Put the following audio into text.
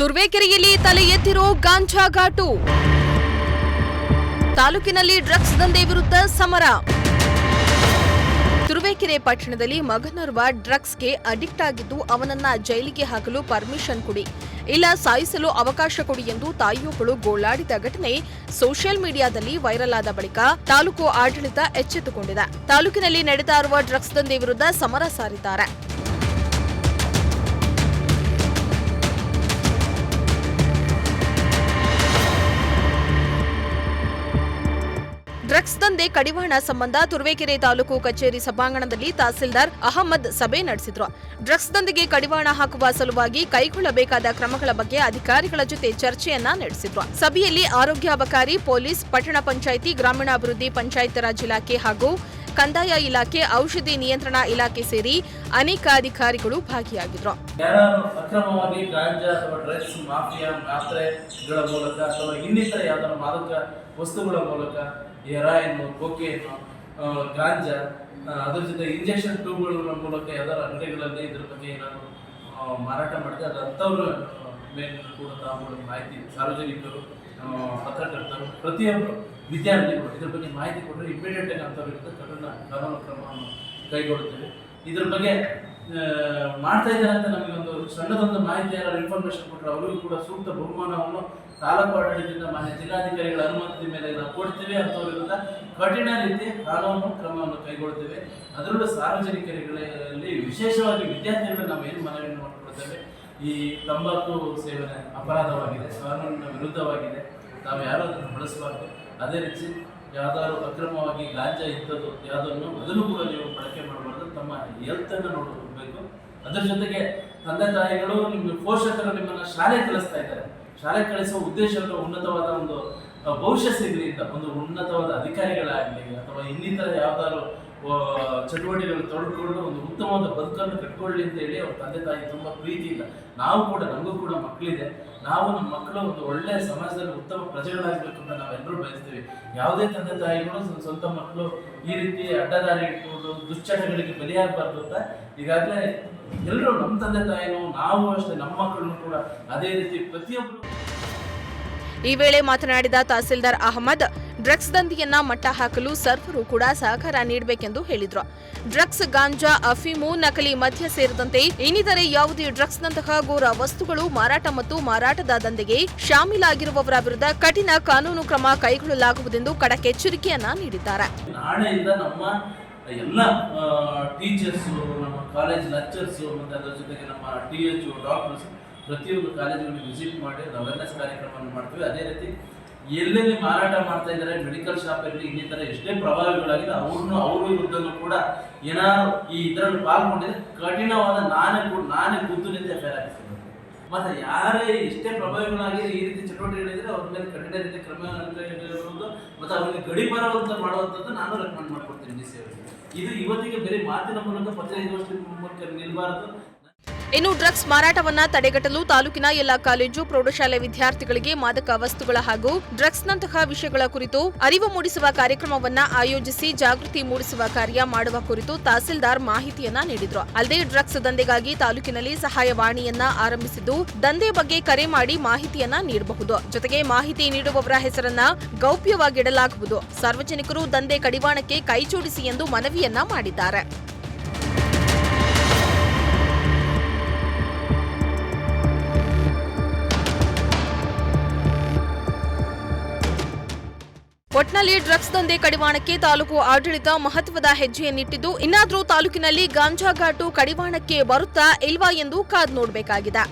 ತುರ್ವೇಕೆರೆಯಲ್ಲಿ ತಲೆ ಎತ್ತಿರೋ ಗಾಂಜಾ ಘಾಟು. ತಾಲೂಕಿನಲ್ಲಿ ಡ್ರಗ್ಸ್ ದಂಧೆ ವಿರುದ್ಧ ಸಮರ. ತುರುವೇಕೆರೆ ಪಟ್ಟಣದಲ್ಲಿ ಮಗನೋರ್ವ ಡ್ರಗ್ಸ್ಗೆ ಅಡಿಕ್ಟ್ ಆಗಿದ್ದು ಅವನನ್ನ ಜೈಲಿಗೆ ಹಾಕಲು ಪರ್ಮಿಷನ್ ಕೊಡಿ. ಇಲ್ಲ, ಸಾಯಿಸಲು ಅವಕಾಶ ಕೊಡಿ ಎಂದು ತಾಯಿಯೊಬ್ಬಳು ಗೋಳಾಡಿದ ಘಟನೆ ಸೋಷಿಯಲ್ ಮೀಡಿಯಾದಲ್ಲಿ ವೈರಲ್ ಆದ ಬಳಿಕ ತಾಲೂಕು ಆಡಳಿತ ಎಚ್ಚೆತ್ತುಕೊಂಡಿದೆ. ತಾಲೂಕಿನಲ್ಲಿ ನಡೆತಾ ಇರುವ ಡ್ರಗ್ಸ್ ದಂಧೆ ವಿರುದ್ಧ ಸಮರ ಸಾರಿದ್ದಾರೆ. ಡ್ರಗ್ಸ್ ದಂಧೆ, ಕಡಿವಾಣ ಸಂಬಂಧ ತುರುವೇಕೆರೆ ತಾಲೂಕು ಕಚೇರಿ ಸಭಾಂಗಣದಲ್ಲಿ ತಹಸೀಲ್ದಾರ್ ಅಹಮದ್ ಸಭೆ ನಡೆಸಿದ್ರು. ಡ್ರಗ್ಸ್ ದಂಧೆಗೆ ಕಡಿವಾಣ ಹಾಕುವ ಸಲುವಾಗಿ ಕೈಗೊಳ್ಳಬೇಕಾದ ಕ್ರಮಗಳ ಬಗ್ಗೆ ಅಧಿಕಾರಿಗಳ ಜೊತೆ ಚರ್ಚೆಯನ್ನ ನಡೆಸಿದ್ರು. ಸಭೆಯಲ್ಲಿ ಆರೋಗ್ಯ ಅಬಕಾರಿ ಪೊಲೀಸ್, ಪಟ್ಟಣ ಪಂಚಾಯಿತಿ, ಗ್ರಾಮೀಣಾಭಿವೃದ್ಧಿ ಪಂಚಾಯತ್ ರಾಜ್ ಇಲಾಖೆ ಹಾಗೂ ಕಂದಾಯ ಇಲಾಖೆ, ಔಷಧಿ ನಿಯಂತ್ರಣ ಇಲಾಖೆ ಸೇರಿ ಅನೇಕ ಅಧಿಕಾರಿಗಳು ಭಾಗಿಯಾಗಿದ್ರು. ಅಕ್ರಮವಾಗಿ ಗಾಂಜಾ ಅಥವಾ ಡ್ರಗ್ಸ್, ಮಾಫಿಯಾ ಮಾತ್ರೆಗಳ ಮೂಲಕ ಅಥವಾ ಇನ್ನಿತರ ಯಾವ್ದಾದ್ರು ಮಾದಕ ವಸ್ತುಗಳ ಮೂಲಕ ಹೆರಾಯಿನ್ ಕೊಕೇನ್ ಗಾಂಜಾ ಅದ್ರ ಜೊತೆ ಇಂಜೆಕ್ಷನ್ ಟ್ಯೂಬ್ಗಳ ಮೂಲಕ ಯಾವ್ದಾದ್ರು ಅಂಗಡಿಗಳಲ್ಲಿ ಇದ್ರ ಬಗ್ಗೆ ಏನಾದ್ರು ಮಾರಾಟ ಮಾಡಿದೆ ಅದು ಮೇಲೆ ಕೂಡ ತಾವು ಮಾಹಿತಿ ಸಾರ್ವಜನಿಕರು ಪತ್ರಕರ್ತರು, ಪ್ರತಿಯೊಬ್ಬರು, ವಿದ್ಯಾರ್ಥಿಗಳು ಇದ್ರ ಬಗ್ಗೆ ಮಾಹಿತಿ ಕೊಟ್ಟರೆ ಇಮಿಡಿಯೇಟ್ ಆಗಿ ಅಂಥವ್ರ ವಿರುದ್ಧ ಕಠಿಣ ಕಾನೂನು ಕ್ರಮವನ್ನು ಕೈಗೊಳ್ಳುತ್ತೇವೆ. ಇದ್ರ ಬಗ್ಗೆ ಮಾಡ್ತಾ ಇದ್ದಾರೆ ಅಂತ ನಮಗೆ ಒಂದು ಸಣ್ಣದೊಂದು ಮಾಹಿತಿ ಯಾರು ಇನ್ಫಾರ್ಮೇಶನ್ ಕೊಟ್ಟರೆ ಅವರಿಗೂ ಕೂಡ ಸೂಕ್ತ ಬಹುಮಾನವನ್ನು ತಾಲೂಕು ಆಡಳಿತದಿಂದ ಮಾನ್ಯ ಜಿಲ್ಲಾಧಿಕಾರಿಗಳ ಅನುಮತಿ ಮೇಲೆ ನಾವು ಕೊಡ್ತೇವೆ ಅಥವಾ ವಿರುದ್ಧ ಕಠಿಣ ರೀತಿ ಕಾನೂನು ಕ್ರಮವನ್ನು ಕೈಗೊಳ್ತೇವೆ. ಅದರಲ್ಲೂ ಸಾರ್ವಜನಿಕರಲ್ಲಿ ವಿಶೇಷವಾಗಿ ವಿದ್ಯಾರ್ಥಿಗಳು ನಾವು ಏನು ಮನವಿಯನ್ನು ಮಾಡಿಕೊಡ್ತೇವೆ, ಈ ತಂಬಾಕು ಸೇವನೆ ಅಪರಾಧವಾಗಿದೆ ಕಾನೂನಿನ ವಿರುದ್ಧವಾಗಿದೆ ನಾವು ಯಾರೂ ಅದನ್ನು ಬಳಸಬಾರ್ದು. ಅದೇ ರೀತಿ ಯಾವ್ದಾದ್ರು ಅಕ್ರಮವಾಗಿ ಗಾಂಜಾ ಇದ್ದದ್ದು ಯಾವುದನ್ನು ಅದನ್ನು ಕೂಡ ನೀವು ಬಳಕೆ ಮಾಡಬಾರ್ದು, ತಮ್ಮ ಹೆಲ್ತನ್ನು ನೋಡಬೇಕು ಅದರ ಜೊತೆಗೆ ತಂದೆ ತಾಯಿಗಳು ನಿಮ್ಮ ಪೋಷಕರು ನಿಮ್ಮನ್ನ ಶಾಲೆ ಕಳಿಸ್ತಾ ಇದ್ದಾರೆ. ಶಾಲೆ ಕಳಿಸುವ ಉದ್ದೇಶ ಉನ್ನತವಾದ ಒಂದು ಭವಿಷ್ಯ ಸಿಗಲಿ ಅಂತ, ಒಂದು ಉನ್ನತವಾದ ಅಧಿಕಾರಿಗಳಾಗಲಿ ಅಥವಾ ಇನ್ನಿತರ ಯಾವ್ದಾದ್ರು ಆ, ಚಟುವಟಿಕೆಗಳು ತೊಡಗಿಕೊಂಡು ಒಂದು ಉತ್ತಮವಾದ ಬದುಕನ್ನು ಕಟ್ಕೊಳ್ಳಿ ಅಂತ ಹೇಳಿ ಅವ್ರ ತಂದೆ ತಾಯಿ ತುಂಬ ಇಲ್ಲ ನಾವು ಕೂಡ ನಮಗೂ ಕೂಡ ಮಕ್ಕಳಿದೆ ನಾವು ನಮ್ಮ ಮಕ್ಕಳು ಒಂದು ಒಳ್ಳೆಯ ಸಮಾಜದಲ್ಲಿ ಉತ್ತಮ ಪ್ರಜೆಗಳಾಗಬೇಕು ಅಂತ ನಾವೆಲ್ಲರೂ ಬಯಸ್ತೀವಿ. ಯಾವುದೇ ತಂದೆ ತಾಯಿಗಳು ಸ್ವ- ಸ್ವಂತ ಮಕ್ಕಳು ಈ ರೀತಿ ಅಡ್ಡದಾರಿ ಇಟ್ಕೊಂಡು ದುಶ್ಚಟಗಳಿಗೆ ಬಲಿಯಾಗಬಾರ್ದು ಅಂತ ಈಗಾಗಲೇ ಎಲ್ಲರೂ ನಮ್ಮ ತಂದೆ ತಾಯಿನೂ ನಾವು ಅಷ್ಟೇ ನಮ್ಮ ಮಕ್ಕಳನ್ನು ಕೂಡ ಅದೇ ರೀತಿ ಪ್ರತಿಯೊಬ್ಬರು ಈ ವೇಳೆ ಮಾತನಾಡಿದ ತಹಸೀಲ್ದಾರ್ ಅಹಮದ್ ಡ್ರಗ್ಸ್ ದಂಧೆಯನ್ನ ಮಟ್ಟ ಹಾಕಲು ಸರ್ವರು ಕೂಡ ಸಹಕಾರ ನೀಡಬೇಕೆಂದು ಹೇಳಿದ್ರು. ಡ್ರಗ್ಸ್ ಗಾಂಜಾ, ಅಫೀಮು, ನಕಲಿ ಮದ್ಯ ಸೇರಿದಂತೆ ಇನ್ನಿತರೆ ಯಾವುದೇ ಡ್ರಗ್ಸ್ನಂತಹ ಘೋರ ವಸ್ತುಗಳು ಮಾರಾಟ ಮತ್ತು ಮಾರಾಟದ ದಂಧೆಗೆ ಶಾಮೀಲಾಗಿರುವವರ ವಿರುದ್ಧ ಕಠಿಣ ಕಾನೂನು ಕ್ರಮ ಕೈಗೊಳ್ಳಲಾಗುವುದೆಂದು ಖಡಕ್ ಎಚ್ಚರಿಕೆಯನ್ನ ನೀಡಿದ್ದಾರೆ. ಎಲ್ಲ ಟೀಚರ್ಸು ನಮ್ಮ ಕಾಲೇಜ್ ಲೆಕ್ಚರ್ಸು ಮತ್ತು ಅದರ ಜೊತೆಗೆ ನಮ್ಮ ಟಿ ಎಚ್ ಡಾಕ್ಟರ್ಸ್ ಪ್ರತಿಯೊಂದು ಕಾಲೇಜುಗಳಿಗೆ ವಿಸಿಟ್ ಮಾಡಿ ಅವೇರ್ನೆಸ್ ಕಾರ್ಯಕ್ರಮವನ್ನು ಮಾಡ್ತೀವಿ. ಅದೇ ರೀತಿ ಎಲ್ಲೆಲ್ಲಿ ಮಾರಾಟ ಮಾಡ್ತಾ ಇದ್ದಾರೆ ಮೆಡಿಕಲ್ ಶಾಪ್ ಇರಲಿ ಇನ್ನಿತರ ಎಷ್ಟೇ ಪ್ರಭಾವಿಗಳಾಗಿದೆ ಅವ್ರನ್ನು, ಅವ್ರ ವಿರುದ್ಧನೂ ಕೂಡ ಏನಾದ್ರು ಈ ಇದರಲ್ಲಿ ಪಾಲ್ಗೊಂಡಿದ್ರೆ ಕಠಿಣವಾದ ನಾನೇ ನಾನೇ ಗುದ್ದು ನಿಂತ ಎಫ್ಐಆರ್ ಆಗ್ತದೆ. ಮತ್ತೆ ಯಾರೇ ಎಷ್ಟೇ ಪ್ರಭಾವಿಗಳಾಗಿ ಈ ರೀತಿ ಚಟುವಟಿಕೆಗಳಿದ್ರೆ ಅವ್ರ ಮೇಲೆ ಕಠಿಣ ರೀತಿ ಕ್ರಮ ಕೈಗೊಳ್ಳುವುದು ಮತ್ತು ಅವರಿಗೆ ಗಡಿಪಾರವಂತ ಮಾಡುವಂಥದ್ದು ನಾನು ರೆಕಮೆಂಡ್ ಮಾಡ್ಕೊಡ್ತೀನಿ ಡಿ ಇದು ಇವತ್ತಿಗೆ ಬೇರೆ ಮಾತಿನ ಮೂಲಕ ಪತ್ರಿಕಾಗೋಷ್ಠಿ ಮೂಲಕ ನಿಲ್ಬಾರದು. ಇನ್ನು ಡ್ರಗ್ಸ್ ಮಾರಾಟವನ್ನ ತಡೆಗಟ್ಟಲು ತಾಲೂಕಿನ ಎಲ್ಲ ಕಾಲೇಜು, ಪ್ರೌಢಶಾಲೆ ವಿದ್ಯಾರ್ಥಿಗಳಿಗೆ ಮಾದಕ ವಸ್ತುಗಳ ಹಾಗೂ ಡ್ರಗ್ಸ್ನಂತಹ ವಿಷಯಗಳ ಕುರಿತು ಅರಿವು ಮೂಡಿಸುವ ಕಾರ್ಯಕ್ರಮವನ್ನ ಆಯೋಜಿಸಿ ಜಾಗೃತಿ ಮೂಡಿಸುವ ಕಾರ್ಯ ಮಾಡುವ ಕುರಿತು ತಹಸೀಲ್ದಾರ್ ಮಾಹಿತಿಯನ್ನ ನೀಡಿದ್ರು. ಅಲ್ಲದೆ ಡ್ರಗ್ಸ್ ದಂಧೆಗಾಗಿ ತಾಲೂಕಿನಲ್ಲಿ ಸಹಾಯವಾಣಿಯನ್ನ ಆರಂಭಿಸಿದ್ದು, ದಂಧೆ ಬಗ್ಗೆ ಕರೆ ಮಾಡಿ ಮಾಹಿತಿಯನ್ನ ನೀಡಬಹುದು. ಜೊತೆಗೆ ಮಾಹಿತಿ ನೀಡುವವರ ಹೆಸರನ್ನ ಗೌಪ್ಯವಾಗಿಡಲಾಗುವುದು. ಸಾರ್ವಜನಿಕರು ದಂಧೆ ಕಡಿವಾಣಕ್ಕೆ ಕೈಜೋಡಿಸಿ ಎಂದು ಮನವಿಯನ್ನ ಮಾಡಿದ್ದಾರೆ. ಒಟ್ನಲ್ಲಿ ಡ್ರಗ್ಸ್ ದಂಧೆ ಕಡಿವಾಣಕ್ಕೆ ತಾಲೂಕು ಆಡಳಿತ ಮಹತ್ವದ ಹೆಜ್ಜೆಯನ್ನಿಟ್ಟಿದ್ದು, ಇನ್ನಾದರೂ ತಾಲೂಕಿನಲ್ಲಿ ಗಾಂಜಾ ಘಾಟು ಕಡಿವಾಣಕ್ಕೆ ಬರುತ್ತಾ ಇಲ್ವಾ ಎಂದು ಕಾದ್ ನೋಡಬೇಕಾಗಿದೆ.